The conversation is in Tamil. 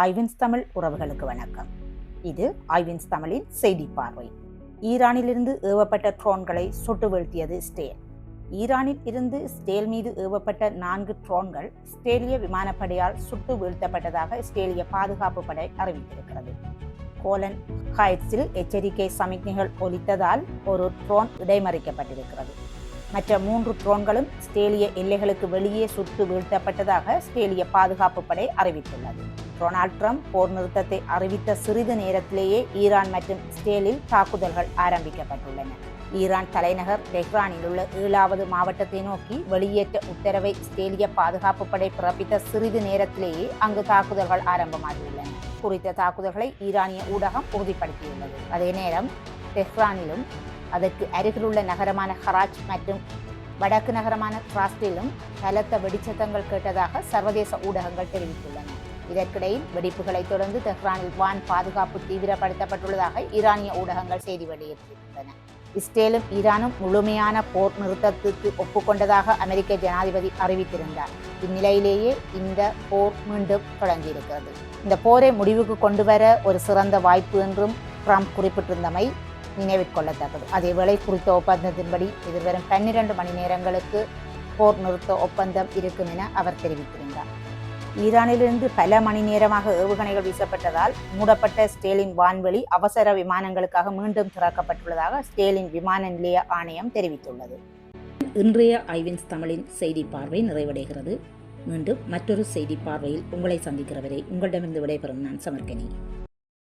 ஐவின்ஸ் தமிழ் உறவுகளுக்கு வணக்கம். இது ஐவின்ஸ் தமிழின் செய்தி பார்வை. ஈரானிலிருந்து ஏவப்பட்ட ட்ரோன்களை சுட்டு வீழ்த்தியது ஸ்டேல். ஈரானில் இருந்து ஸ்டேல் மீது ஏவப்பட்ட நான்கு ட்ரோன்கள் ஸ்டேலிய விமானப்படையால் சுட்டு வீழ்த்தப்பட்டதாக ஸ்டேலிய பாதுகாப்பு படை அறிவித்திருக்கிறது. கோலன் ஹைட்ஸில் எச்சரிக்கை சமிக்ஞைகள் ஒலித்ததால் ஒரு ட்ரோன் இடைமறிக்கப்பட்டிருக்கிறது. மற்ற மூன்று ட்ரோன்களும் ஸ்டேலிய எல்லைகளுக்கு வெளியே சுட்டு வீழ்த்தப்பட்டதாக ஸ்டேலிய பாதுகாப்பு படை அறிவித்துள்ளது. டொனால்ட் ட்ரம்ப் போர் நிறுத்தத்தை அறிவித்த சிறிது நேரத்திலேயே ஈரான் மற்றும் ஸ்டேலில் தாக்குதல்கள் ஆரம்பிக்கப்பட்டுள்ளன. ஈரான் தலைநகர் டெஹ்ரானில் உள்ள ஏழாவது மாவட்டத்தை நோக்கி வெளியேற்ற உத்தரவை ஸ்டேலிய பாதுகாப்பு படை பிறப்பித்த சிறிது நேரத்திலேயே அங்கு தாக்குதல்கள் ஆரம்பமாகியுள்ளன. குறித்த தாக்குதல்களை ஈரானிய ஊடகம் உறுதிப்படுத்தியுள்ளது. அதே நேரம் டெஹ்ரானிலும் அதற்கு அருகிலுள்ள நகரமான ஹராஜ் மற்றும் வடக்கு நகரமான டிராஸ்டிலும் பலத்த வெடிச்சத்தங்கள் கேட்டதாக சர்வதேச ஊடகங்கள் தெரிவித்துள்ளன. இதற்கிடையில் வெடிப்புகளைத் தொடர்ந்து தெஹ்ரானில் வான் பாதுகாப்பு தீவிரப்படுத்தப்பட்டுள்ளதாக ஈரானிய ஊடகங்கள் செய்தி வெளியிட்டிருந்தன. இஸ்ரேலும் ஈரானும் முழுமையான போர் நிறுத்தத்துக்கு ஒப்புக்கொண்டதாக அமெரிக்க ஜனாதிபதி அறிவித்திருந்தார். இந்நிலையிலேயே இந்த போர் மீண்டும் தொடங்கியிருக்கிறது. இந்த போரை முடிவுக்கு கொண்டு வர ஒரு சிறந்த வாய்ப்பு என்றும் ட்ரம்ப் குறிப்பிட்டிருந்தமை நினைவிற்கொள்ளத்தக்கது அதேவேளை குறித்த ஒப்பந்தத்தின்படி எதிர்வரும் பன்னிரண்டு மணி நேரங்களுக்கு போர் நிறுத்த ஒப்பந்தம் இருக்கும் என அவர் தெரிவித்திருந்தார். ஈரானிலிருந்து பல மணி நேரமாக ஏவுகணைகள் வீசப்பட்டதால் மூடப்பட்ட ஸ்டேலின் வான்வெளி அவசர விமானங்களுக்காக மீண்டும் திறக்கப்பட்டுள்ளதாக ஸ்டேலின் விமான நிலைய ஆணையம் தெரிவித்துள்ளது. இன்றைய ஐவின்ஸ் தமிழின் செய்தி பார்வை நிறைவடைகிறது. மீண்டும் மற்றொரு செய்தி பார்வையில் உங்களை சந்திக்கிறவரை உங்களிடமிருந்து விடைபெறும் நான் சமர்க்கனி.